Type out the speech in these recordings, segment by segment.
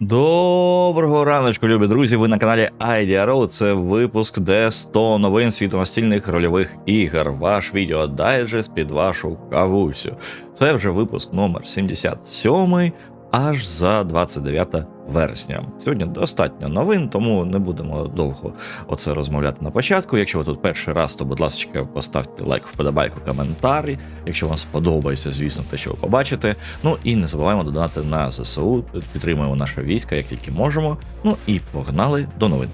Доброго раночку, любі друзі. Ви на каналі IDRO. Це випуск, де 100 новин світу настільних рольових ігор. Ваш відео дайджест під вашу кавусю. Це вже випуск номер 77 аж за 29 вересня. Сьогодні достатньо новин, тому не будемо довго оце розмовляти на початку. Якщо ви тут перший раз, то будь ласка, поставте лайк, вподобайку, коментарі. Якщо вам сподобається, звісно, те, що ви побачите. Ну і не забуваємо додати на ЗСУ. Підтримуємо наше військо, як тільки можемо. Ну і погнали до новин.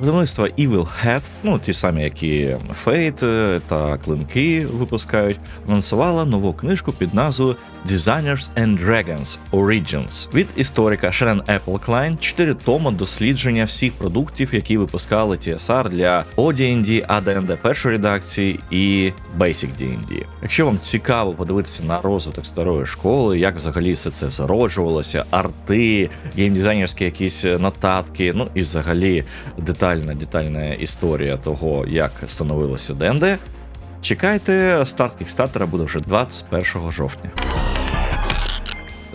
Видавництво Evil Hat, ну ті самі, які Fate е, та Клинки випускають, анонсувала нову книжку під назвою Designers and Dragons Origins від історика Шерен Еплклайн. Чотири тома дослідження всіх продуктів, які випускали TSR для OD&D, AD&D першої редакції і Basic D&D. Якщо вам цікаво подивитися на розвиток старої школи, як взагалі все це зароджувалося, арти, геймдизайнерські якісь нотатки, ну і взагалі детальна детальна історія того, як становилося ДНД. Чекайте, старт кікстартера буде вже 21 жовтня.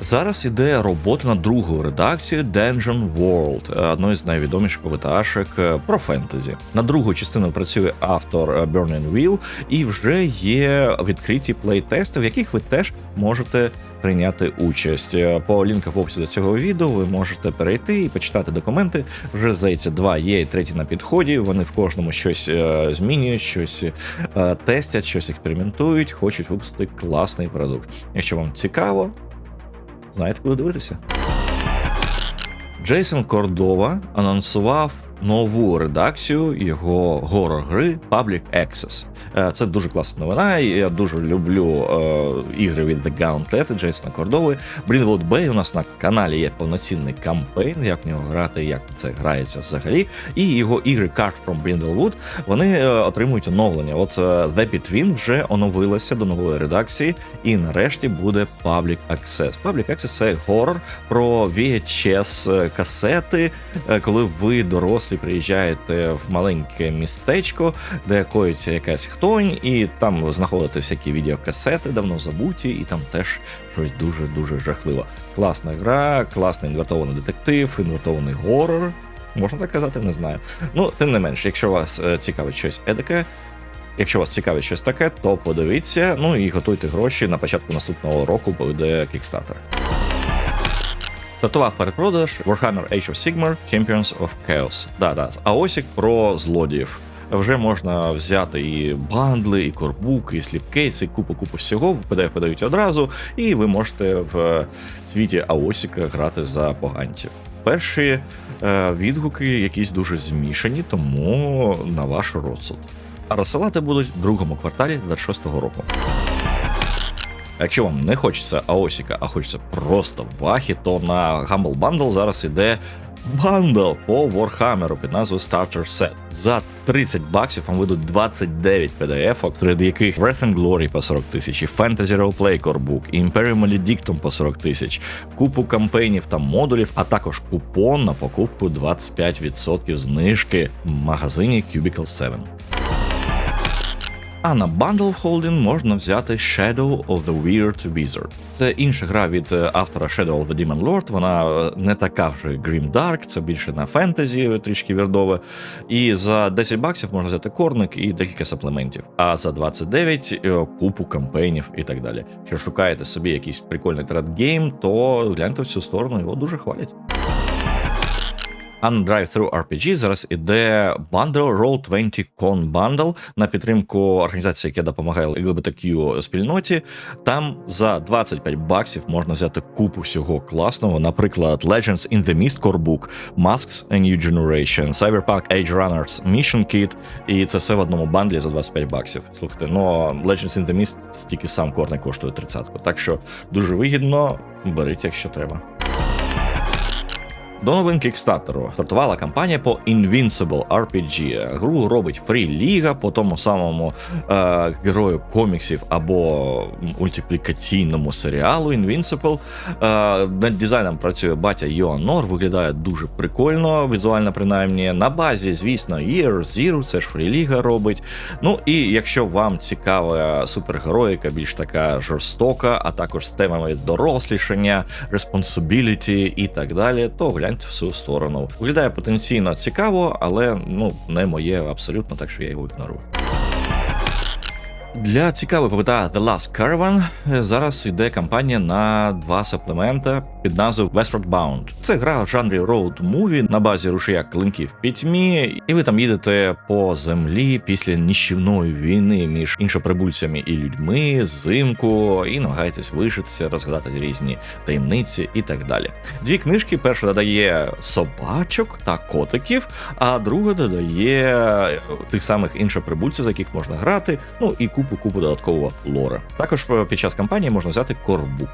Зараз іде робота над другою редакцією Dungeon World, одної з найвідоміших ПВТАшек про фентезі. На другу частину працює автор Burning Wheel, і вже є відкриті плейтести, в яких ви теж можете прийняти участь. По лінку в описі до цього відео ви можете перейти і почитати документи. Вже здається, два є і третій на підході. Вони в кожному щось е, змінюють, щось е, тестять, щось експериментують, хочуть випустити класний продукт. Якщо вам цікаво, знаєте, куди дивитися. Джейсон Кордова анонсував нову редакцію його горор-гри Public Access. Е, Це дуже класна новина. Я дуже люблю е, ігри від The Gauntlet Джейсона Кордови. Брінвуд Бей у нас на каналі є повноцінний кампейн, як в нього грати, як це грається взагалі. І його ігри Card from Brindlewood вони е, отримують оновлення. От е, The Between вже оновилася до нової редакції, і нарешті буде Public Access. Public Access – це горор про VHS касети, коли ви дорослі приїжджаєте в маленьке містечко, де коїться якась хтонь, і там знаходите всякі відеокасети, давно забуті, і там теж щось дуже дуже жахливо. Класна гра, класний інвертований детектив, інвертований горор. Можна так казати, не знаю. Ну, тим не менш, якщо вас е, цікавить щось едике, Якщо вас цікавить щось таке, то подивіться, ну і готуйте гроші на початку наступного року буде Kickstarter. Стартував передпродаж Warhammer Age of Sigmar Champions of Chaos. Да-да, а ось як про злодіїв. Вже можна взяти і бандли, і корбук, і сліпкейси, і купу-купу всього, в PDF подають одразу, і ви можете в світі Аосіка грати за поганців. Перші е, відгуки якісь дуже змішані, тому на ваш розсуд. А розсилати будуть в другому кварталі 26-го року. Якщо вам не хочеться Аосіка, а хочеться просто вахі, то на Humble Bundle зараз іде бандл по Warhammer під назвою Starter Set. За 30 баксів вам видуть 29 PDF, серед яких Wrath and Glory по 40 тисяч, і Fantasy Roleplay Core Book, Imperium Maledictum по 40 тисяч, купу кампейнів та модулів, а також купон на покупку 25% знижки в магазині Cubicle 7. А на Bundle Holding можна взяти Shadow of the Weird Wizard. Це інша гра від е, автора Shadow of the Demon Lord. Вона е, не така вже Grim Dark, це більше на фентезі, трішки вірдове. І за 10 баксів можна взяти корник і декілька саплементів. А за 29 е, купу кампейнів і так далі. Якщо шукаєте собі якийсь прикольний тред-гейм, то гляньте в цю сторону, його дуже хвалять. А на Drive-Thru RPG зараз іде Bundle Roll20 Con Bundle на підтримку організації, яка допомагає LGBTQ спільноті. Там за 25 баксів можна взяти купу всього класного, наприклад, Legends in the Mist Core Book, Masks A New Generation, Cyberpunk Age Runners Mission Kit, і це все в одному бандлі за 25 баксів. Слухайте, ну Legends in the Mist тільки сам кор не коштує 30 Так що дуже вигідно, беріть, якщо треба. До новин Кікстартеру стартувала кампанія по Invincible RPG. Гру робить Free Ліга по тому самому е, герою коміксів або мультиплікаційному серіалу Invincible. Е, над дизайном працює батя Йоан Нор, виглядає дуже прикольно, візуально принаймні. На базі, звісно, Year Zero, це ж Free Ліга робить. Ну і якщо вам цікава супергероїка, більш така жорстока, а також з темами дорослішання, responsibility і так далі, то гляньте в цю сторону. Виглядає потенційно цікаво, але ну не моє абсолютно, так що я його ігнорую. Для цікавої побита The Last Caravan е, зараз йде кампанія на два суплемента під назвою Westward Bound. Це гра в жанрі road movie на базі рушія клинків пітьмі, і ви там їдете по землі після ніщівної війни між іншоприбульцями і людьми, зимку, і намагаєтесь вишитися, розгадати різні таємниці і так далі. Дві книжки: перша додає собачок та котиків, а друга додає тих самих іншоприбульців, за яких можна грати. Ну і купу купу додаткового лора. Також е, під час кампанії можна взяти корбук.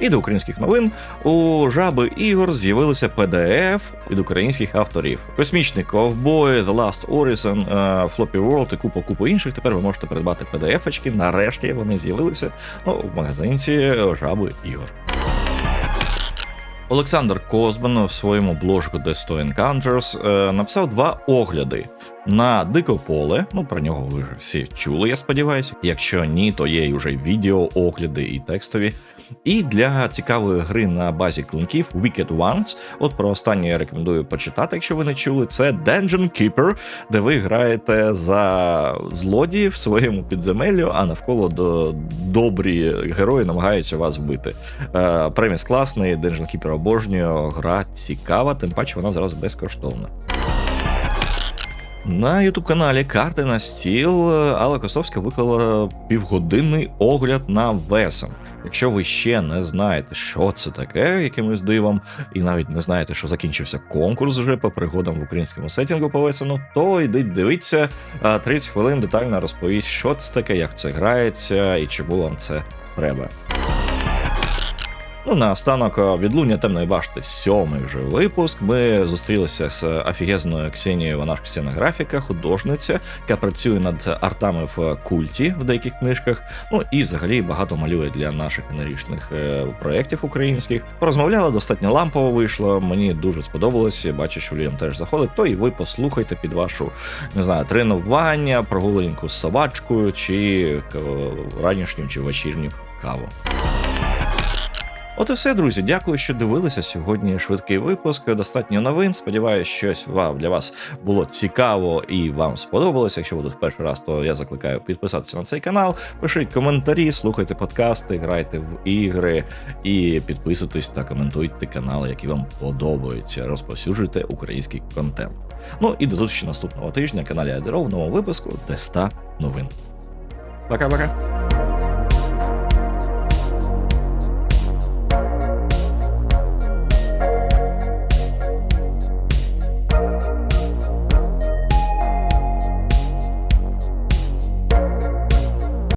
І до українських новин у жаби ігор з'явилися PDF від українських авторів. Космічний ковбой, The Last Orison, е, Floppy World і купа купу інших. Тепер ви можете придбати PDF-очки. Нарешті вони з'явилися ну, в магазинці жаби ігор. Олександр Козбан в своєму бложку The Story Encounters е, написав два огляди на дико поле. Ну про нього ви вже всі чули, я сподіваюся. Якщо ні, то є й уже відео, огляди і текстові. І для цікавої гри на базі клинків Wicked Ones, от про останнє я рекомендую почитати, якщо ви не чули. Це Dungeon Keeper, де ви граєте за злодії в своєму підземеллю, а навколо до добрі герої намагаються вас вбити. Е, Преміс класний, Dungeon Keeper обожнюю, гра цікава, тим паче вона зараз безкоштовна. На ютуб каналі Карти на стіл Алла Костовська виклала півгодинний огляд на Весен. Якщо ви ще не знаєте, що це таке, якимось дивом, і навіть не знаєте, що закінчився конкурс вже по пригодам в українському сетінгу по Весену, то йдіть дивіться, а 30 хвилин детально розповість, що це таке, як це грається і чому вам це треба. Ну, наостанок відлуння темної башти, сьомий вже випуск. Ми зустрілися з офігезною Ксенією, вона ж ксенографіка, художниця, яка працює над артами в культі в деяких книжках. Ну і взагалі багато малює для наших енергічних е, проєктів українських. Порозмовляла достатньо лампово вийшло. Мені дуже сподобалось. Бачу, що людям теж заходить. То і ви послухайте під вашу не знаю, тренування, прогулянку з собачкою, чи е, ранішню, чи вечірню каву. От і все, друзі. Дякую, що дивилися сьогодні. Швидкий випуск. Достатньо новин. Сподіваюсь, щось вам для вас було цікаво і вам сподобалося. Якщо буде в перший раз, то я закликаю підписатися на цей канал. Пишіть коментарі, слухайте подкасти, грайте в ігри і підписуйтесь та коментуйте канали, які вам подобаються. Розповсюджуйте український контент. Ну і до зустрічі наступного тижня на каналі Адеров в новому випуску Теста новин. Пока-пока.